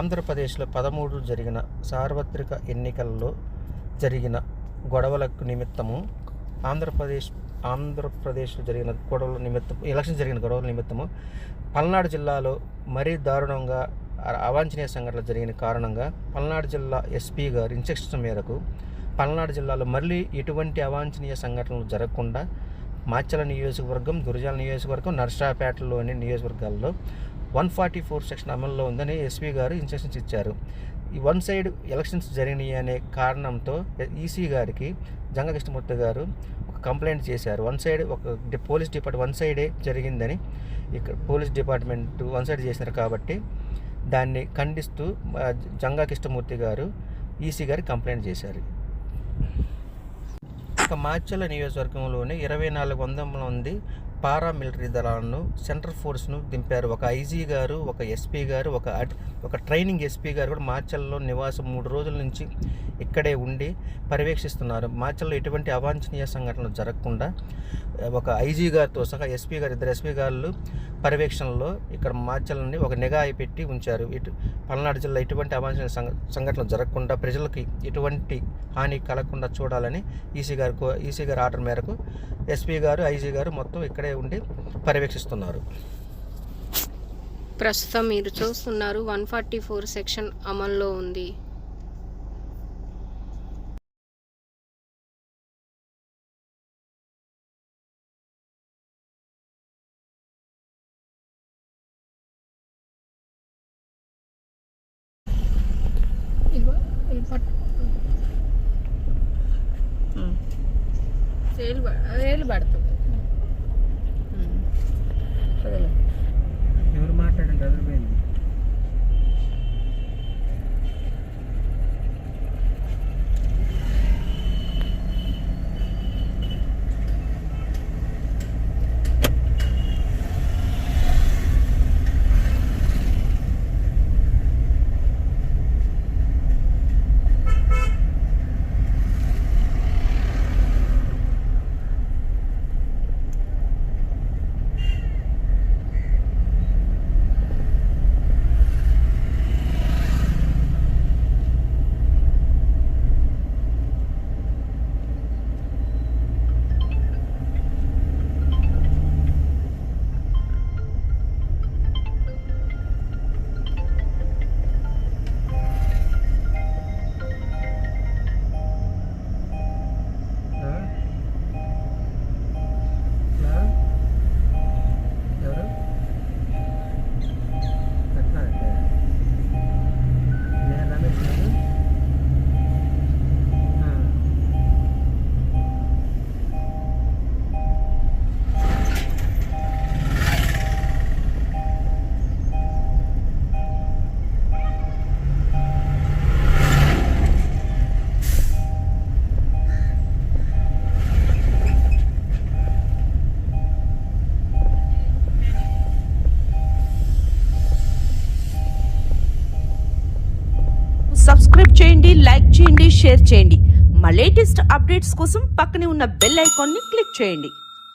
ఆంధ్రప్రదేశ్లో పదమూడు జరిగిన సార్వత్రిక ఎన్నికల్లో జరిగిన గొడవలకు నిమిత్తము ఆంధ్రప్రదేశ్ ఆంధ్రప్రదేశ్లో జరిగిన గొడవల నిమిత్తం ఎలక్షన్ జరిగిన గొడవల నిమిత్తము పల్నాడు జిల్లాలో మరీ దారుణంగా అవాంఛనీయ సంఘటనలు జరిగిన కారణంగా పల్నాడు జిల్లా ఎస్పీ గారి ఇన్స్ట్రక్షన్ మేరకు పల్నాడు జిల్లాలో మళ్ళీ ఎటువంటి అవాంఛనీయ సంఘటనలు జరగకుండా మాచల నియోజకవర్గం గురజాల నియోజకవర్గం నర్సాపేటలోని నియోజకవర్గాల్లో వన్ ఫార్టీ ఫోర్ సెక్షన్ అమల్లో ఉందని ఎస్పీ గారు ఇన్స్ట్రక్షన్స్ ఇచ్చారు. ఈ వన్ సైడ్ ఎలక్షన్స్ జరిగినాయి అనే కారణంతో ఈసీ గారికి జంగ కృష్ణమూర్తి గారు ఒక కంప్లైంట్ చేశారు. వన్ సైడ్ ఒక పోలీస్ డిపార్ట్మెంట్ వన్ సైడే జరిగిందని ఇక్కడ పోలీస్ డిపార్ట్మెంట్ వన్ సైడ్ చేశారు కాబట్టి దాన్ని ఖండిస్తూ జంగా కృష్ణమూర్తి గారు ఈసీ గారికి కంప్లైంట్ చేశారు. ఇక మాచల నియోజకవర్గంలోని ఇరవై నాలుగు వందల మంది పారామిలిటరీ దళాలను సెంట్రల్ ఫోర్స్ను దింపారు. ఒక ఐజీ గారు ఒక ఎస్పీ గారు ఒక ఒక ట్రైనింగ్ ఎస్పీ గారు కూడా మార్చల్లో నివాసం మూడు రోజుల నుంచి ఇక్కడే ఉండి పర్యవేక్షిస్తున్నారు. మాచల్లో ఎటువంటి అవాంఛనీయ సంఘటనలు జరగకుండా ఒక ఐజీ గారితో సహా ఎస్పీ గారు ఇద్దరు ఎస్పీ గారు పర్యవేక్షణలో ఇక్కడ మాచల్ని ఒక నిఘా పెట్టి ఉంచారు. ఇటు పల్నాడు జిల్లా ఎటువంటి అవాంఛనీయ సంఘ సంఘటనలు జరగకుండా ప్రజలకి ఎటువంటి హాని కలగకుండా చూడాలని ఈసీ గారు కో- ఈసీ గారి ఆర్డర్ మేరకు ఎస్పీ గారు ఐజీ గారు మొత్తం ఇక్కడే ఉండి పర్యవేక్షిస్తున్నారు. ప్రస్తుతం మీరు చూస్తున్నారు వన్ ఫార్టీ ఫోర్ సెక్షన్ అమల్లో ఉంది. ఎవరు మాట్లాడండి? అదిరిపోయింది. సబ్స్క్రైబ్ చేయండి లైక్ చేయండి షేర్ చేయండి. మా లేటెస్ట్ అప్డేట్స్ కోసం పక్కనే ఉన్న బెల్ ఐకాన్ని క్లిక్ చేయండి.